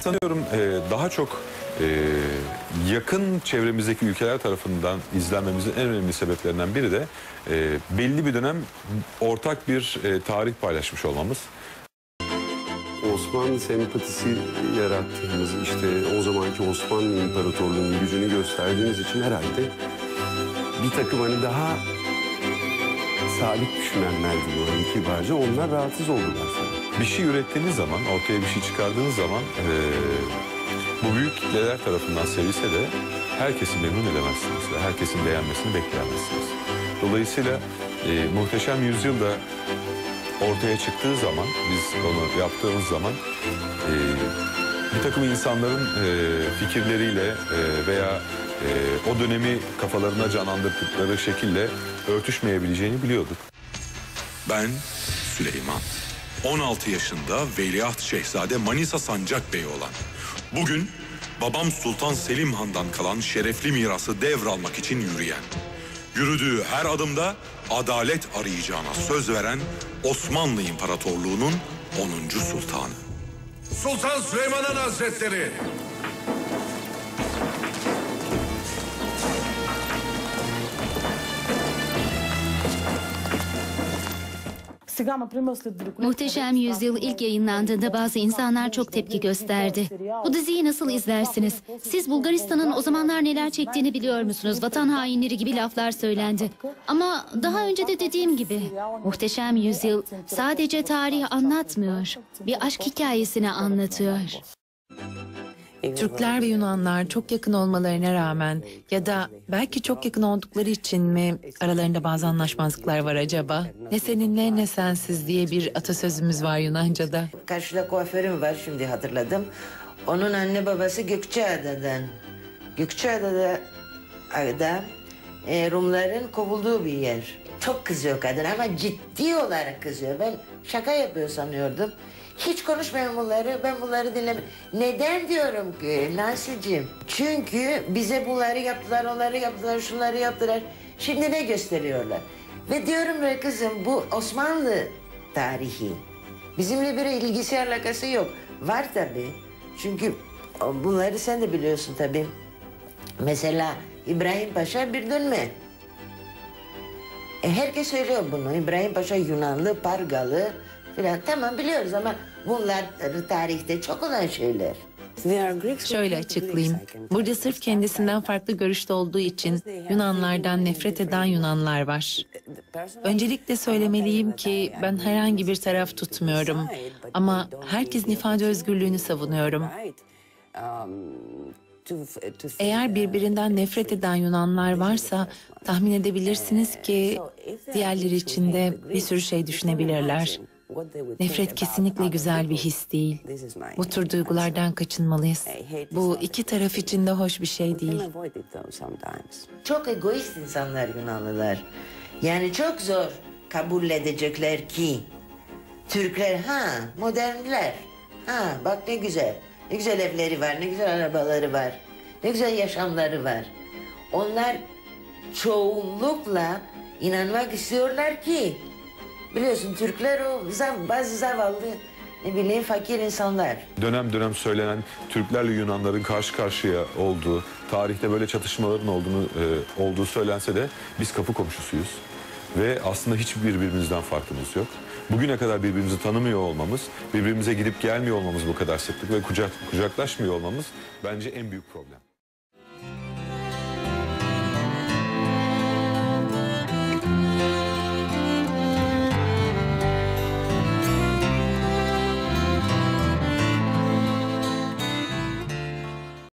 Sanıyorum e, daha çok e, yakın çevremizdeki ülkeler tarafından izlenmemizin en önemli sebeplerinden biri de e, belli bir dönem ortak bir e, tarih paylaşmış olmamız. Osmanlı sempatisi yarattığımız işte o zamanki Osmanlı İmparatorluğu'nun gücünü gösterdiğimiz için herhalde bir takım hani daha sabit düşünenler diyor kibarca onlar rahatsız oldular falan. Bir şey ürettiğiniz zaman, ortaya bir şey çıkardığınız zaman e, bu büyük kitleler tarafından sevilse de herkesi memnun edemezsiniz herkesin beğenmesini bekleyemezsiniz. Dolayısıyla e, Muhteşem Yüzyıl da ortaya çıktığı zaman, biz onu yaptığımız zaman e, bir takım insanların e, fikirleriyle e, veya e, o dönemi kafalarına canlandırdıkları şekilde örtüşmeyebileceğini biliyorduk. Ben Süleyman. 16 yaşında Veliaht Şehzade Manisa Sancak Bey olan. Bugün babam Sultan Selim Han'dan kalan şerefli mirası devralmak için yürüyen. Yürüdüğü her adımda adalet arayacağına söz veren Osmanlı İmparatorluğu'nun 10. sultanı. Sultan Süleyman'ın Hazretleri. Muhteşem Yüzyıl ilk yayınlandığında bazı insanlar çok tepki gösterdi. Bu diziyi nasıl izlersiniz? Siz Bulgaristan'ın o zamanlar neler çektiğini biliyor musunuz? Vatan hainleri gibi laflar söylendi. Ama daha önce de dediğim gibi Muhteşem Yüzyıl sadece tarihi anlatmıyor. Bir aşk hikayesini anlatıyor. Türkler ve Yunanlar çok yakın olmalarına rağmen ya da belki çok yakın oldukları için mi aralarında bazı anlaşmazlıklar var acaba? Ne seninle ne sensiz diye bir atasözümüz var Yunanca'da. Karşıda kuaförüm var şimdi hatırladım. Onun anne babası Gökçeada'dan. Gökçeada'da da, e, Rumların kovulduğu bir yer. Çok kızıyor kadın ama ciddi olarak kızıyor. Ben şaka yapıyor sanıyordum. Hiç konuşmayın bunları, ben bunları dinlem. Neden diyorum ki Nancy'cim? Çünkü bize bunları yaptılar, onları yaptılar, şunları yaptılar. Şimdi ne gösteriyorlar? Ve diyorum be kızım bu Osmanlı tarihi. Bizimle bir ilgisi alakası yok. Var tabii. Çünkü bunları sen de biliyorsun tabii. Mesela İbrahim Paşa bir dönme. E, herkes söylüyor bunu. İbrahim Paşa Yunanlı, Pargalı filan. Tamam biliyoruz ama bunlar tarihte çok olan şeyler. Şöyle açıklayayım. Burada sırf kendisinden farklı görüşte olduğu için Yunanlardan nefret eden Yunanlar var. Öncelikle söylemeliyim ki ben herhangi bir taraf tutmuyorum. Ama herkesin ifade özgürlüğünü savunuyorum. Eğer birbirinden nefret eden Yunanlar varsa tahmin edebilirsiniz ki diğerleri için de bir sürü şey düşünebilirler. Nefret kesinlikle güzel bir his değil. Bu tür duygulardan kaçınmalıyız. Bu iki taraf için de hoş bir şey değil. Çok egoist insanlar Yunanlılar. Yani çok zor kabul edecekler ki Türkler ha modernler. Ha bak ne güzel. Ne güzel evleri var, ne güzel arabaları var. Ne güzel yaşamları var. Onlar çoğunlukla inanmak istiyorlar ki biliyorsun Türkler o zav- bazı zavallı ne bileyim fakir insanlar. Dönem dönem söylenen Türklerle Yunanların karşı karşıya olduğu, tarihte böyle çatışmaların olduğunu e, olduğu söylense de biz kapı komşusuyuz. Ve aslında hiç birbirimizden farkımız yok. Bugüne kadar birbirimizi tanımıyor olmamız, birbirimize gidip gelmiyor olmamız bu kadar sıklık ve kucak, kucaklaşmıyor olmamız bence en büyük problem.